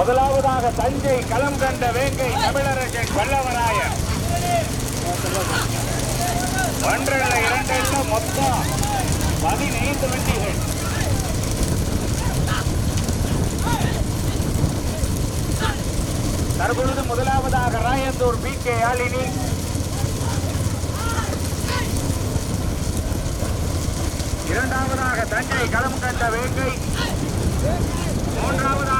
முதலாவதாக தஞ்சை களம் கண்ட வேங்கை தமிழரசன் பல்லவராயன் ஒன்றில் இரண்டு மொத்தம் பதினைந்து வண்டிகள் தற்பொழுது முதலாவதாக ராயந்தூர் பி கே யாழினி. இரண்டாவதாக தஞ்சை களம் கண்ட வேங்கை. மூன்றாவதாக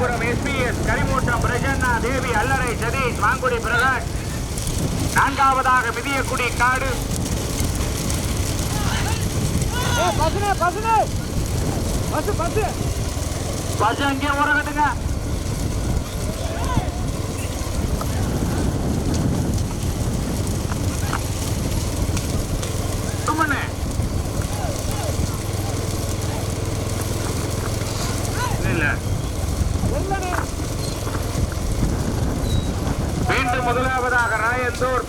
வீரராகபுரம் எஸ்பிஎஸ் கரிமூட்டம் பிரசன்னா தேவி அல்லறை சதீஷ் மாங்குடி பிரகாஷ். நான்காவதாக மிதியக்குடி காடு. பசுனே பசுனே. முதலாவதாக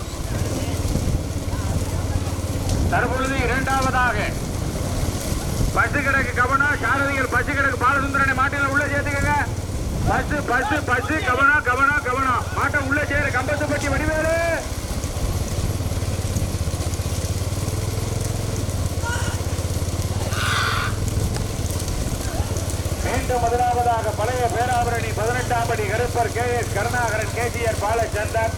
தற்பொழுது இரண்டாவதாக. பஸ் கிடக்கு கவனா சாரதிகள் பஸ் கிடக்கு பாலசுந்தரனை மாட்டில உள்ள சேர்த்துக்கங்க. பஸ் பஸ் பஸ் கவனா கவனா கவனா. மாட்டை உள்ள சேர கம்பத்துப்பட்டி வடிவேலு. மீண்டும் முதலாவதாக பழைய பேராபரணி பதினெட்டாம் படி Karuppar K S Karunakaran KGR Balachandar.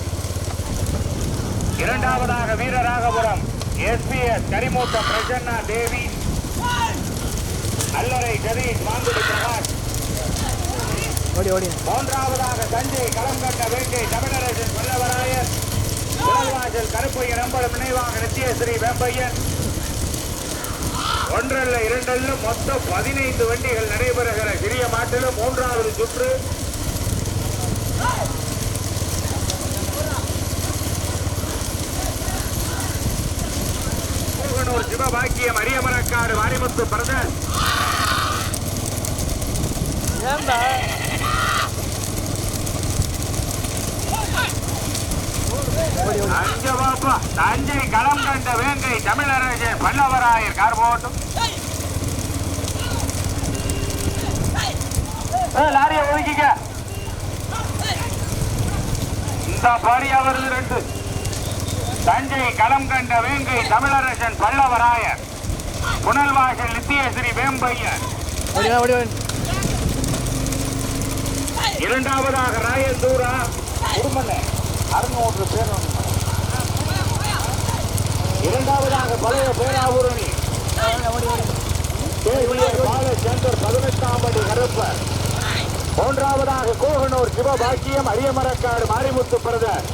இரண்டாவதாக வீரராகபுரம் எஸ்பிஎஸ் கரிமூட்டம் பிரசன்னா தேவி. அல்லறை சதீஷ் மாங்குடி பிரகாஷ். ஓடி ஓடி. மூன்றாவதாக தஞ்சை களம் கண்ட வேங்கை தமிழரசன் வல்லவராயர் புலல்வாசல் கருப்பையன் நம்பலம் நினைவாக நித்யஸ்ரீ வேம்பையன். ஒன்றல்ல இரண்டல்ல மொத்தம் பதினைந்து வண்டிகள் நடைபெறுகிற சிறிய மாட்டிலும் மூன்றாவது சுற்று. சிவபாக்கியம் அரியமரக்காடு மாரிமுத்து பிரதர். ஏண்டா? தஞ்சை களம் கண்ட வேங்கை தமிழரசன் பல்லவராயர் கார் போட்டும். லாரிய ஒதுக்கிக்க. இந்த பாடியா வருது ரெண்டு. தஞ்சை களம் கண்ட வேங்கை தமிழரசன் பல்லவராயர். புனல்வாசல் நித்தியஸ்ரீ வேம்பையன் இரண்டாவதாக ராயந்தூரா உடுமலை அறுநூறு பேர் இரண்டாவதாக பழைய பேராவூரணி. பாலச்சந்தர் பதினெட்டாம் படி கருப்பர் மூன்றாவதாக கோகனூர் சிவபாக்கியம் அரியமரக்காடு மாரிமுத்து பிரதர்.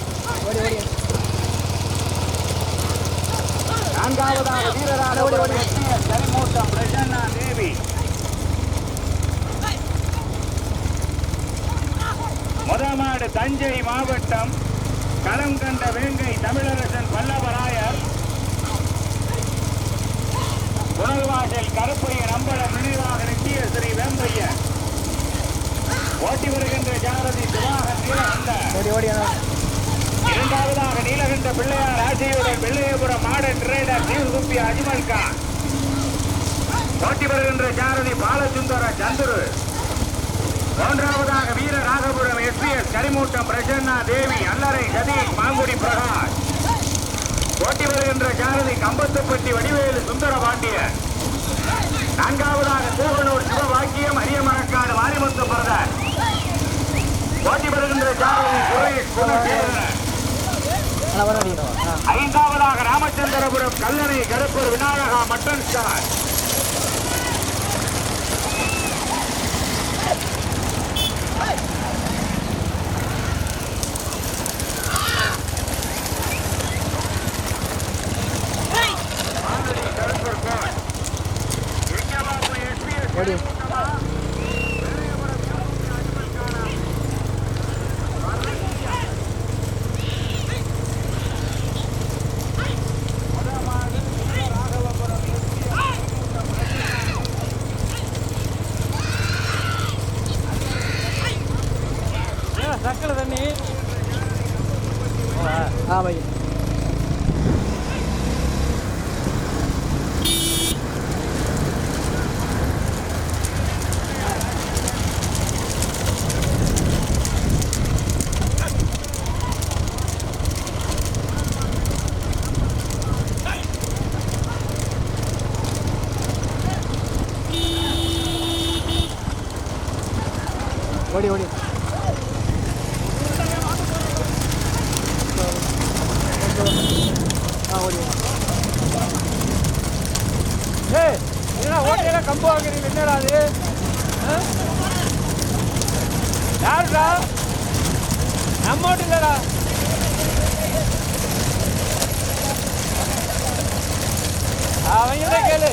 ஓடி ஓடி நான்காவதாக வீரரான கரிமூட்டம் பிரசன்னா தேவி முதமாடு தஞ்சை மாவட்டம் களம் கண்ட வேங்கை தமிழரசன் பல்லவராயர் புனல்வாசல் கருப்பையன் அம்பலம் நினைவாக நித்திய ஸ்ரீ வேம்பையன் ஓட்டி வருகின்ற ஜாரதி சுபாகர் அந்த இரண்டாவதாக நீலகண்ட பிள்ளையார் ஆசையுடன் வெள்ளையபுரம் மாடர்ன் ட்ரேடர் தீவுகுப்பி அஜ்மல் கான். போட்டி வருகின்ற சாரதி பாலசுந்தர சந்துரு. மூன்றாவதாக வீர ராகபுரம் எஸ்பிஎஸ் கரிமூட்டம் பிரசன்னா தேவி அல்லறை சதீஷ் மாங்குடி பிரகாஷ். போட்டி வருகின்ற சாரதி கம்பத்துப்பட்டி வடிவேலு சுந்தர பாண்டியன் நான்காவதாக கூவனூர் சிவபாக்கியம் அரியமரக்காடு வாரிமுத்து பிரதர். போட்டி வருகின்ற சாரதி சுரேஷ் குணசேகரன் நல்லா வர அடிக்கணும் ஆ ஐந்தாவதாக ராமச்சந்திரபுரம் கல்லணை கருப்பூர் விநாயகா மட்டன் ஸ்டார் டக்கில் தண்ணி ஆ பையன் ஏய் என்ன ஓட்டையில கம்பு என்னடா அது யாருடா நம்ம ஓட்டு இல்லடா அவங்கதான் கேளு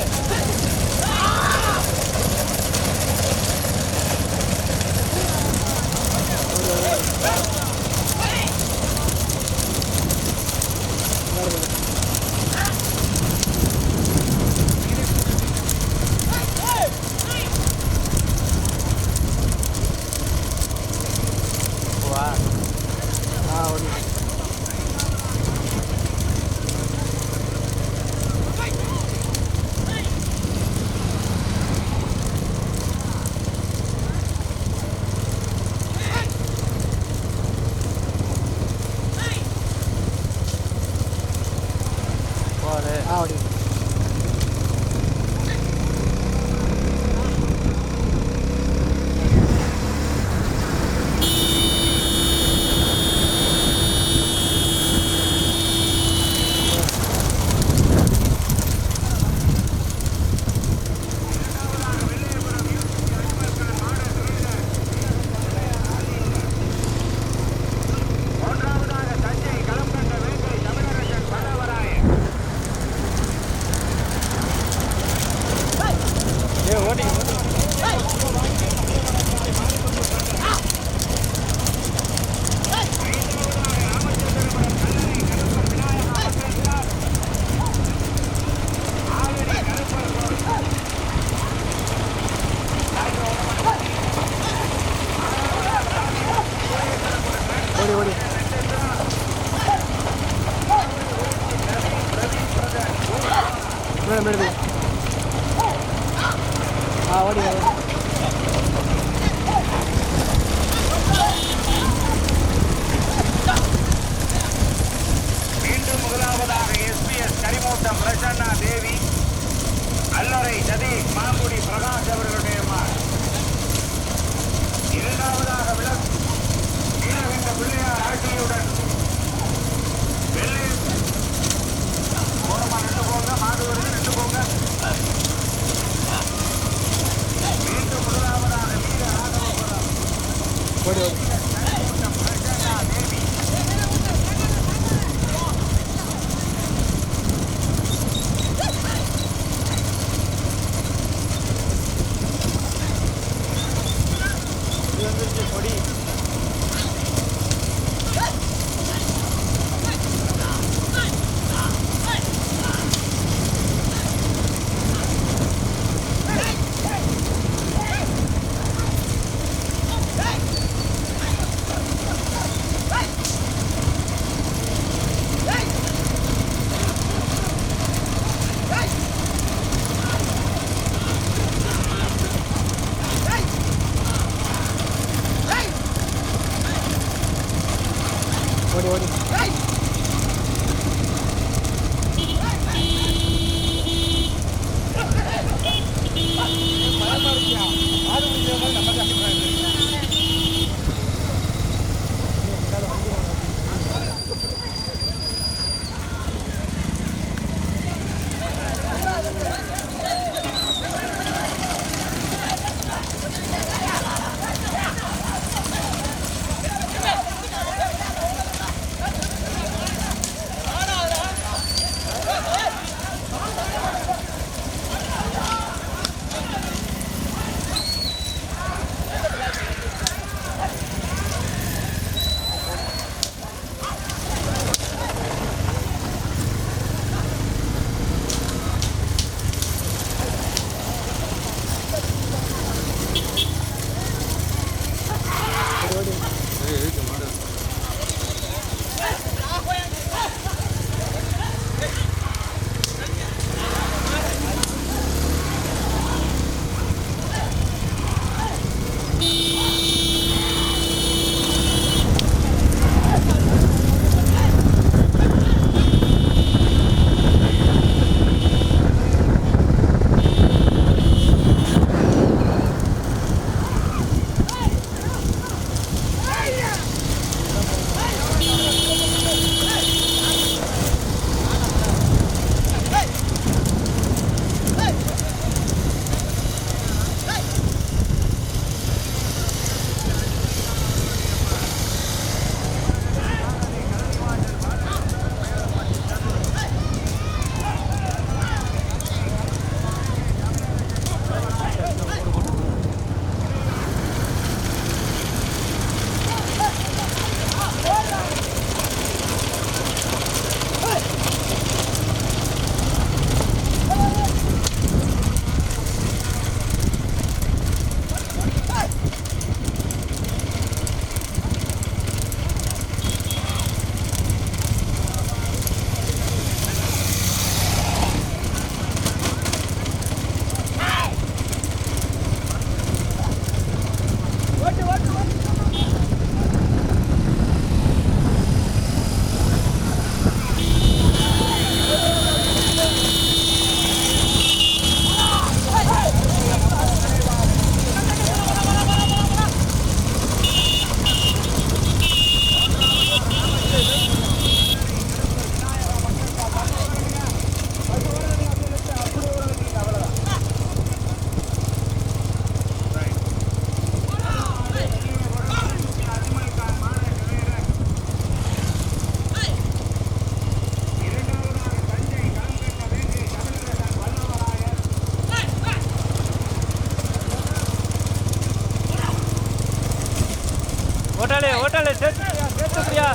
ஓட்டாளே ஓட்டாளே சேர்த்து சேர்த்துப்பிடியா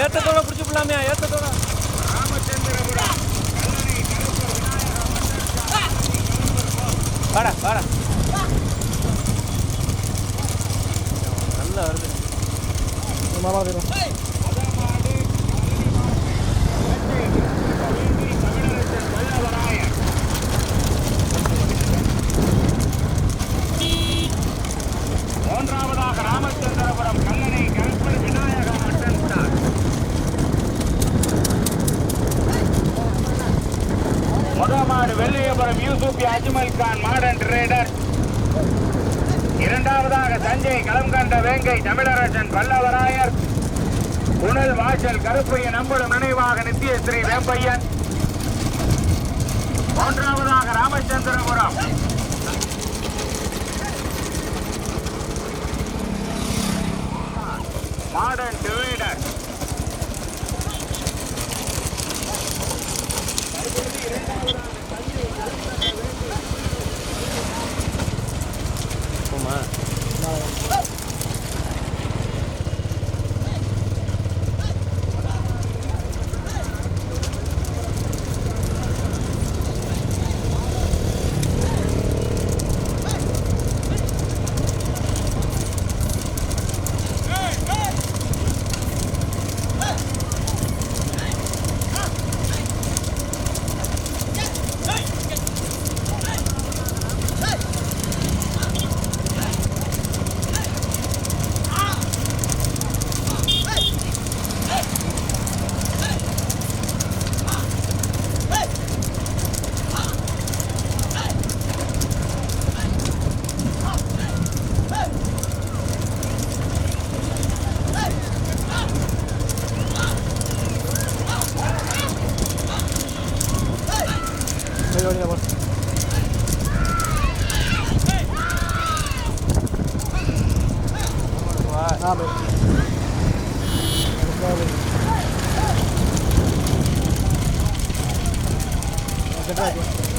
ஏற்றத்தோட பிடிச்சி போடலாமே ஏற்றத்தோட வாடா வாடா. நல்லா வருது. மாமா வேணும் வெள்ளியபுரம் யூசுப் அஜ்மல் கான் மாடர்ன் ட்ரேடர் இரண்டாவதாக தஞ்சை களம் கண்ட வேங்கை தமிழரசன் பல்லவராயர். புனல் வாசல் கருப்பையன் நம்பளும் நினைவாக நித்யஸ்ரீ வேம்பையன். மூன்றாவதாக ராமச்சந்திரபுரம். Modern divider Dobra.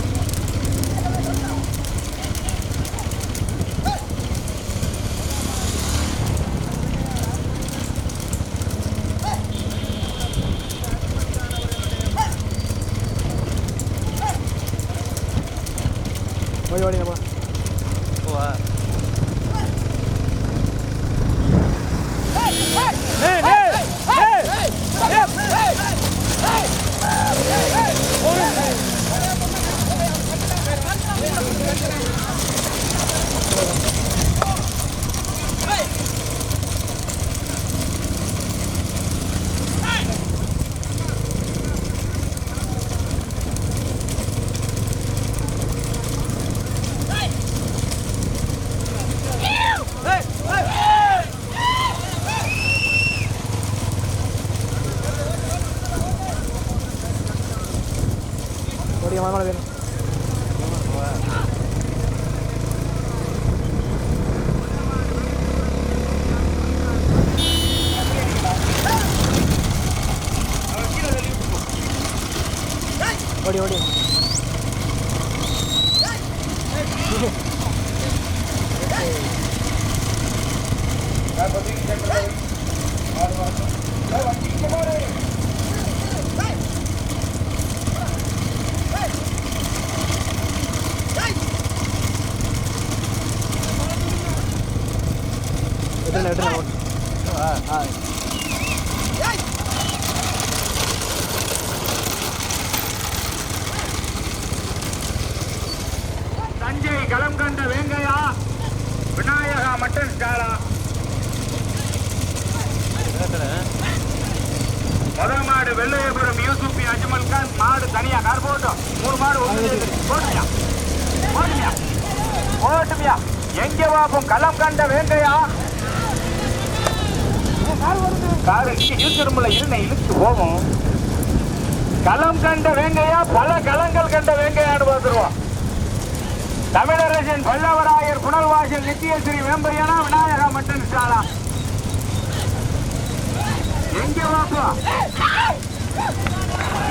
ஓடி ஓடி விட்டுல விட்டுல ஓட்டு ஆ தஞ்சை களம் கண்ட வேங்கையா? விநாயகா மட்டன் ஸ்டாரா முத மாடு வெள்ளையபுரம் யூசுப்பி அஜ்மல் கான் மாடு தனியா கார் போட்டோம் மூணு மாடு ஒன்று போட்டுமியா? போட்டுமியா? போட்டுமியா? எங்கே வாப்போம் களம் கண்ட வேங்கையா? காரு இங்க இருந்த இழுத்து போவோம். களம் கண்ட வேங்கையா? பல களங்கள் கண்ட வேங்கையான்னு பார்த்துருவோம். தமிழரசன் பல்லவராயர் புனல்வாசல் நித்தியஸ்ரீ வேம்பையனா விநாயகா மட்டன் ஸ்டாலா எங்கே வாப்பா?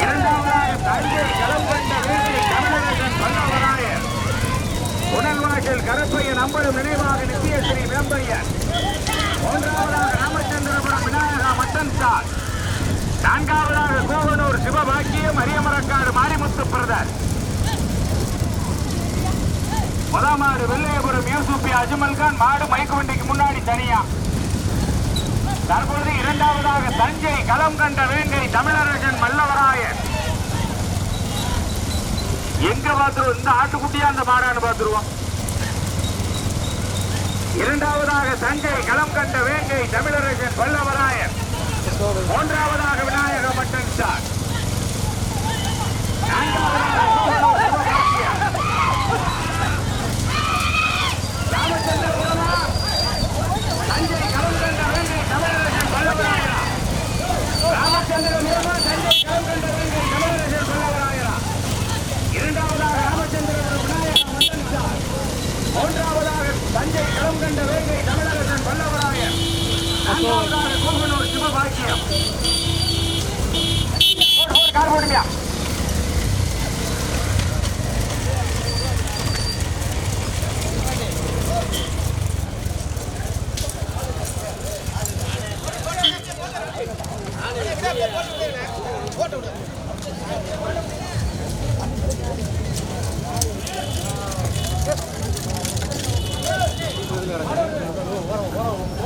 இரண்டாவதாக தஞ்சை களம்பண்ட வேங்கை தமிழரசன் பல்லவராயர் புனல்வாசல் கரப்பையன் நம்பரும் நினைவாக நித்தியஸ்ரீ வேம்பையன். மூன்றாவதாக ராமச்சந்திரபுரம் விநாயகா மட்டன் ஸ்டால் நான்காவதாக கோவனூர் சிவபாக்கியம் அரியமரக்காடு மாரிமுத்து பிரதர். முதல் மாடு வெள்ளையபுரம் யூசுப்பி அஜ்மல் கான் மாடு மயக்க முன்னாடி தனியா. தற்பொழுது இரண்டாவதாக தஞ்சை களம் கண்ட வேங்கை தமிழரசன் மல்லவராயன். எங்க பாத்துருவோம் இந்த ஆட்டுக்குட்டியா அந்த மாடான்னு பாத்துருவோம் இரண்டாவதாக தஞ்சை களம் கண்ட வேங்கை தமிழரசன் வல்லவராயன் மூன்றாவதாக விநாயக மட்டன் சார். நான்காவதாக ராமச்சந்திரன் மூலமா தஞ்சை கிளம்புகின்ற வீரர் கமலரசர் சொல்லவராகிறார் இரண்டாவதாக ராமச்சந்திரன் விநாயகர் மந்தனித்தார் மூன்றாவதாக தஞ்சை கிளம்புகின்ற வேங்கை தமிழரசன் பல்லவராயர் நான்காவதாக கோகனூர் சிவபாக்கியம் கார் ஓடுமையா ஓரம் ஓரம்